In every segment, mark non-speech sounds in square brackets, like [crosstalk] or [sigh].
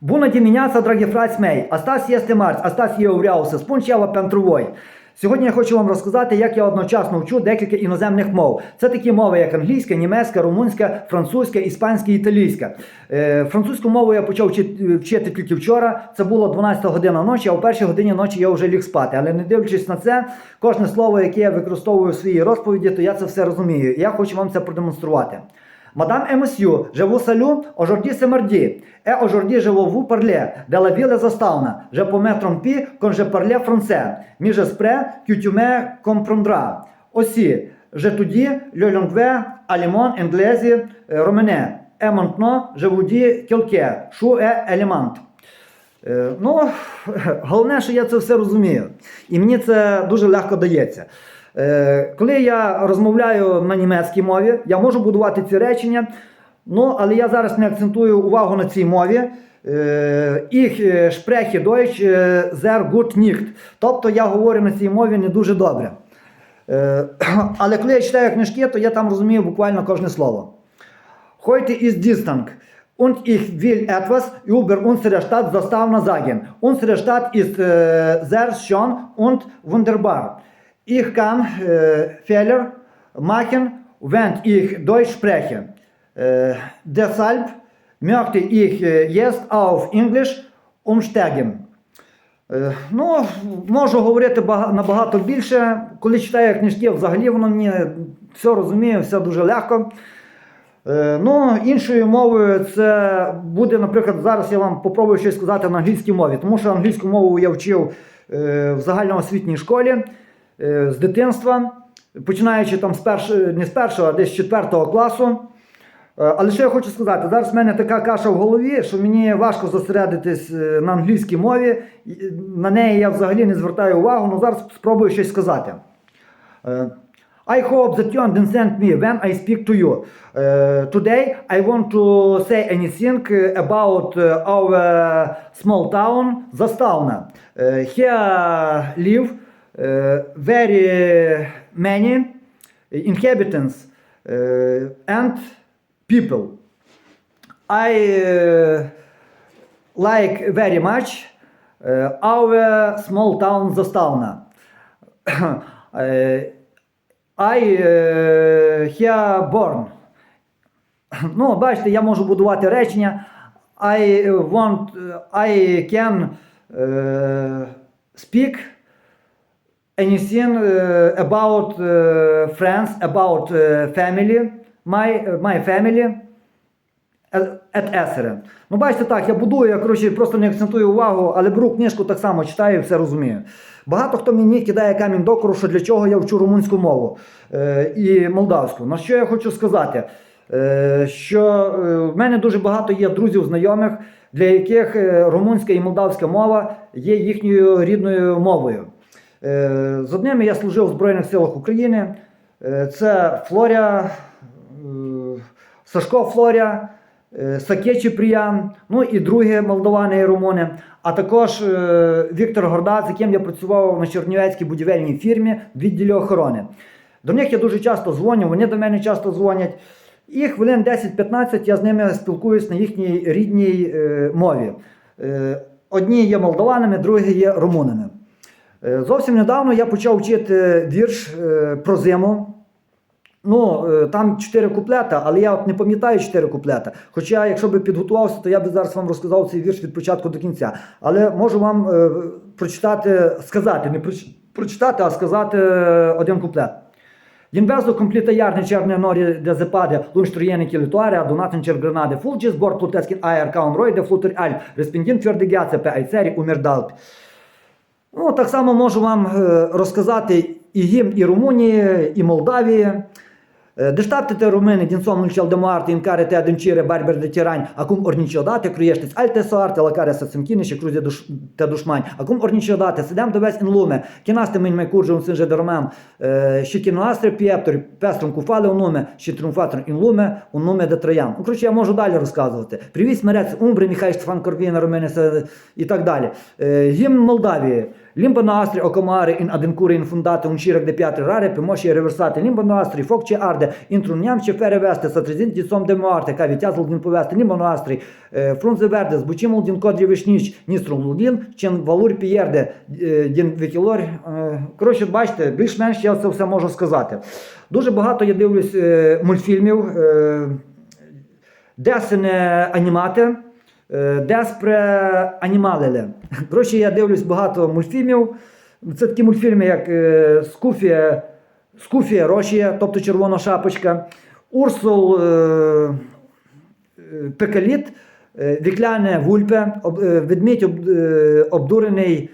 Bună dimineața, дорогі frați mei! Astăzi este marți, astăzi eu vreau să spun ceva pentru voi. Сьогодні я хочу вам розказати, як я одночасно вчу декілька іноземних мов. Це такі мови, як англійська, німецька, румунська, французька, іспанська італійська. Е, французьку мову я почав вчити, тільки вчора. Це було 12 година ночі, а о першій годині ночі я вже ліг спати. Але не дивлячись на це, кожне слово, яке я використовую у своїй розповіді, то я це все розумію. Я хочу вам це продемонструвати. La ville Zastavna. Je peux me tromper quand je parle français. Mais j'espère que tu me comprendras. Aussi, je te dis le langue allemand, anglais, euh, romanais. Et maintenant, je vous dis quelque chose est élément. Е, Ну, головне, що я це все розумію. І мені це дуже легко дається. Е, Коли я розмовляю на німецькій мові, я можу будувати ці речення, ну, але я зараз не акцентую увагу на цій мові. Е, Ich е, spreche Deutsch е, sehr gut nicht. Тобто я говорю на цій мові не дуже добре. Е, [clears throat] Але коли я читаю книжки, то я там розумію буквально кожне слово. Heute ist Dienstag und ich will etwas über unsere Stadt Zastavna sagen. Unsere Stadt ist äh, sehr schön und wunderbar. Ich kann äh, Fehler machen, wenn ich Deutsch spreche. Äh, deshalb möchte ich äh, jetzt auf Englisch umsteigen. Е, Ну, можу говорити бага- набагато більше. Коли читаю книжки, взагалі воно мені все розумію, все дуже легко. Е, Ну, іншою мовою це буде, наприклад, зараз я вам попробую щось сказати на англійській мові, тому що англійську мову я вчив е, в загальноосвітній школі з дитинства, починаючи там з першого, не з першого, а десь з четвертого класу. Е, Але що я хочу сказати, зараз в мене така каша в голові, що мені важко зосередитись е, на англійській мові. е, На неї я взагалі не звертаю увагу, але зараз спробую щось сказати. Е, I hope that you understand me when I speak to you. Uh, today I want to say anything about uh, our small town, Zastavna. Uh, here live very many inhabitants uh, and people. I uh, like very much uh, our small town Zastavna. Uh, I uh, here born. Ну, бачите, я можу будувати речення. I want, I can uh, speak anything uh, about uh, friends, about uh, family, my, my family. Ет есере. Ну, бачите, так, я будую, я коротше, просто не акцентую увагу, але беру книжку так само читаю і все розумію. Багато хто мені кидає камінь докору, що для чого я вчу румунську мову е, і молдавську. На що я хочу сказати? Е, що е, в мене дуже багато є друзів, знайомих, для яких е, румунська і молдавська мова є їхньою рідною мовою. Е, з одними я служив в Збройних силах України. Е, це Флоря, е, Сашко Флоря. Сакечі Приян, ну і другі молдовани і румуни, а також Віктор Горда, з яким я працював на Чернівецькій будівельній фірмі в відділі охорони. До них я дуже часто дзвоню, вони до мене часто дзвонять. І хвилин 10-15 я з ними спілкуюсь на їхній рідній мові. Одні є молдованами, другі є румунами. Е, зовсім недавно я почав вчити вірш е, про зиму. Ну, е, там чотири куплета, але я от не пам'ятаю чотири куплета. Хоча, якщо би підготувався, то я би зараз вам розказав цей вірш від початку до кінця. Але можу вам е, прочитати, сказати, не прочитати, а сказати е, один куплет. Din vezul cumplită iarne cerne nori de zăpadă, lungi truiene chilitoare, adunat în cer grenade fulgi, zbor plutesc în aer ca un roi de fluturi Ну, так само можу вам е, розказати і гімн і Румунії, і Молдавії. Е, alte soarte la care să-ți închine și cruze duș- te dușmani. Acum ori niciodată să dăm dovezi în lume, că noastre mâini mai curge un sânge de roman e, și că noastre piepturi pestrum cu fale un nume și triumfator în lume un nume de Traian. Ну, коротше, я можу далі розказувати. Привіт, смерець, умбри, Михай Штефан Корвіна, Румени, і так далі. Е, Гімн Молдавії. Limbo nostri o comare in adencure infundate un cirec de piatre rare pe moșii reversate. Limbo nostri, foc ce arde, într-un neam ce fere veste, să trezind din somn de moarte, ca viteazul din poveste. Limbo nostri, eh, frunze verde, zbucimul din codri veșnici, nistrul ludin, ce în valuri pierde eh, din векілорі. Коротше, бачите, більш-менш я це все можу сказати. Дуже багато я дивлюсь е, мультфільмів, е, анімати, е, десь пре анімалеле. [laughs] Коротше, я дивлюсь багато мультфільмів. Це такі мультфільми, як е, Скуфія, Скуфія Рошія, тобто Червона шапочка, Урсул е, Пекаліт, Вікляне Вульпе, ведмідь обдурений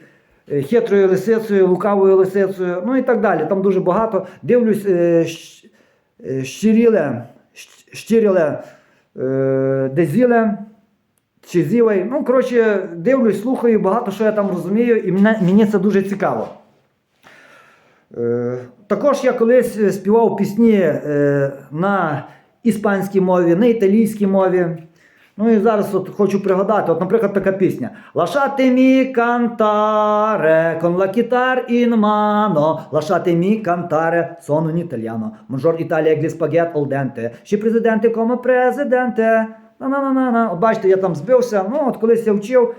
хитрою лисицею, лукавою лисицею, ну і так далі. Там дуже багато. Дивлюсь, щиріле, щиріле, дезіле, чи зілей. Ну, коротше, дивлюсь, слухаю, багато що я там розумію, і мене, мені це дуже цікаво. Е, Також я колись е, співав пісні е, на іспанській мові, на італійській мові. Ну і зараз от хочу пригадати, от, наприклад, така пісня. Cantare con la chitarra in mano, lasciatemi cantare, sono un italiano. Buongiorno Italia, gli spaghetti al dente. Ще президенти come президенте. На-на-на-на. От бачите, я там збився. Ну, от колись я вчив.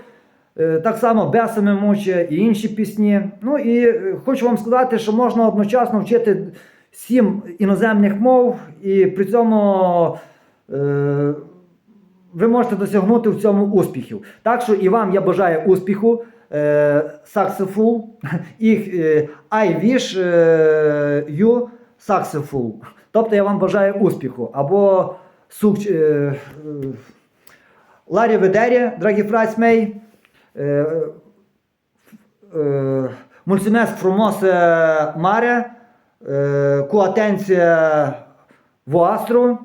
Е, Так само бесами муче і інші пісні. Ну і е, хочу вам сказати, що можна одночасно вчити сім іноземних мов, і при цьому е, ви можете досягнути в цьому успіхів. Так що і вам я бажаю успіху. Е, successful. [laughs] І е, I wish е, you successful. Тобто я вам бажаю успіху. Або Е, е, Ларі Ведері, дорогі фрайсмей. Е, е, Mulțumesc frumos e, mare e, cu atenție voastră